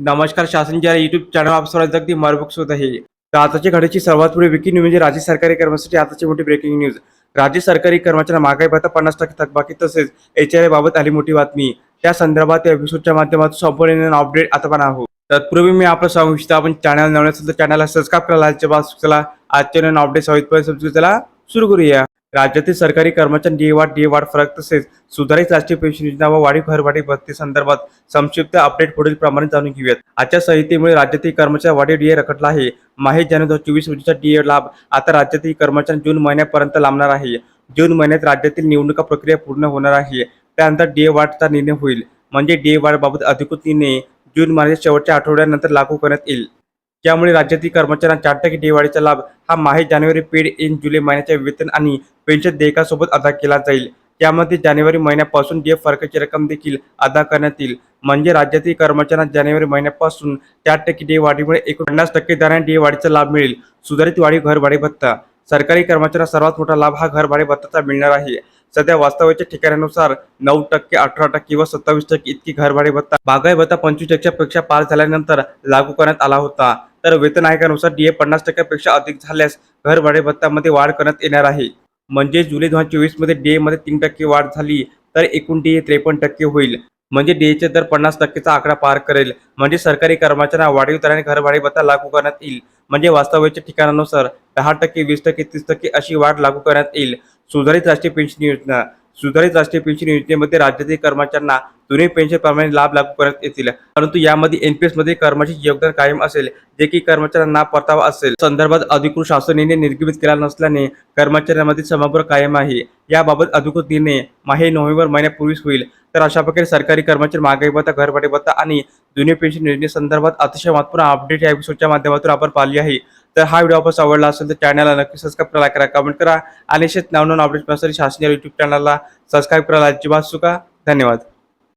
नमस्कार शासनच्या YouTube channel आप सर्वांचं अगदी मरबुक होत आहे. तर आताच्या घडीची सर्वात पुढे विकी न्यूज म्हणजे राज्य सरकारी कर्मचारी आताची मोठी ब्रेकिंग न्यूज राज्य सरकारी कर्मचाऱ्यांना महागाई भत्ता पन्नास टक्के थकबाकी तसेच एच आय बाबत आली मोठी बातमी. त्या संदर्भात या एपिसोडच्या माध्यमातून संपूर्ण अपडेट आता पण आहोत. तत्पूर्वी मी आपलं सांगू इच्छितो आपण चॅनल नवीन असेल तर चॅनलला सबस्क्राईब करायला आजच्या चला आजच्या नवीन अपडेट सहित चला. सुरू करूया. राज्यातील सरकारी कर्मचारी निवाढ निवाढ फरक तसेच सुधारित राष्ट्रीय पेन्शन योजना व वाढीव घरवाढी भत्ते संदर्भात संक्षिप्त अपडेट पुढील प्रमाणे जाणून घेऊयात. आजच्या संहितेमुळे राज्यातील कर्मचारी वाढीव डीए रखडला आहे. माहे जानेवारी दोन चोवीस रोजीचा डीए लाभ आता राज्यातील कर्मचारी जून महिन्यापर्यंत लांबणार आहे. जून महिन्यात राज्यातील निवडणुका प्रक्रिया पूर्ण होणार आहे. त्यानंतर डीए वाढचा निर्णय होईल. म्हणजे डीए वाढबाबत अधिकृत निर्णय जून महिन्याच्या शेवटच्या आठवड्यानंतर लागू करण्यात येईल. त्यामुळे राज्यातील कर्मचाऱ्यांना चार टक्के दिवाळीचा लाभ हा माहे जानेवारी पेड इन जुलै महिन्याच्या वेतन आणि पेन्शन देयकासोबत अदा केला जाईल. त्यामध्ये जानेवारी महिन्यापासून डीएफ फरकाची रक्कम देखील अदा करण्यात येईल. म्हणजे राज्यातील कर्मचाऱ्यांना जानेवारी महिन्यापासून चार टक्के डे वाढीमुळे एकोणपन्नास टक्के दराने डे वाढीचा लाभ मिळेल. सुधारित वाढीव घरभाडे भत्ता. सरकारी कर्मचाऱ्यांना सर्वात मोठा लाभ हा घरभाडे भत्ताचा मिळणार आहे. सध्या वास्तव्याच्या ठिकाणानुसार नऊ टक्के अठरा टक्के व सत्तावीस टक्के इतकी घरभाडे भत्ता बागाई भत्ता पंचवीस टक्क्यापेक्षा पार झाल्यानंतर लागू करण्यात आला होता. तर वेतन आयोगानुसार डीए पन्नास टक्क्यापेक्षा अधिक झाल्यास घरभाडे भत्त्यामध्ये वाढ करण्यात येणार आहे. म्हणजे जुलै दोन हजार चोवीसमध्ये डीए मध्ये तीन टक्के वाढ झाली तर एकूण डीए त्रेपन्न टक्के होईल. म्हणजे डीएचे दर पन्नास टक्केचा आकडा पार करेल. म्हणजे सरकारी कर्मचाऱ्यांना वाढीव दराने घरभाडे भत्ता लागू करण्यात येईल. म्हणजे वास्तव्याच्या ठिकाणानुसार दहा टक्के वीस टक्के तीस टक्के अशी वाढ लागू करण्यात येईल. सुधारित राष्ट्रीय पेन्शन योजना सुधारित राष्ट्रीय पेन्शन योजनेमध्ये राज्यातील कर्मचाऱ्यांना दोन्ही पेन्शन प्रमाणे लाभ लागू करण्यात येतील. परंतु यामध्ये एनपीएसमध्ये कर्मचारी योगदान कायम असेल जे की कर्मचाऱ्यांना परतावा असेल. संदर्भात अधिकृत शासनाने निर्गमित केला नसल्याने कर्मचाऱ्यांमध्ये समग्र कायम आहे. याबाबत अधिकृत निर्णय माहे नोव्हेंबर महिन्यापूर्वीच होईल. तर अशा प्रकारे सरकारी कर्मचारी महागाई भत्ता घरभाडे भत्ता आणि जुनी पेन्शन योजनेसंदर्भात अतिशय महत्त्वपूर्ण अपडेट या एपिसोडच्या माध्यमातून आपण पाहिली आहे. तर हा व्हिडिओ आपण आवडला असेल तर चॅनलला नक्की सबस्क्राईब करा करा कमेंट करा. आणि असेच नवनवीन अपडेट शासनीय युट्यूब चॅनलला सबस्क्राईब करायला अजिबात चुका धन्यवाद.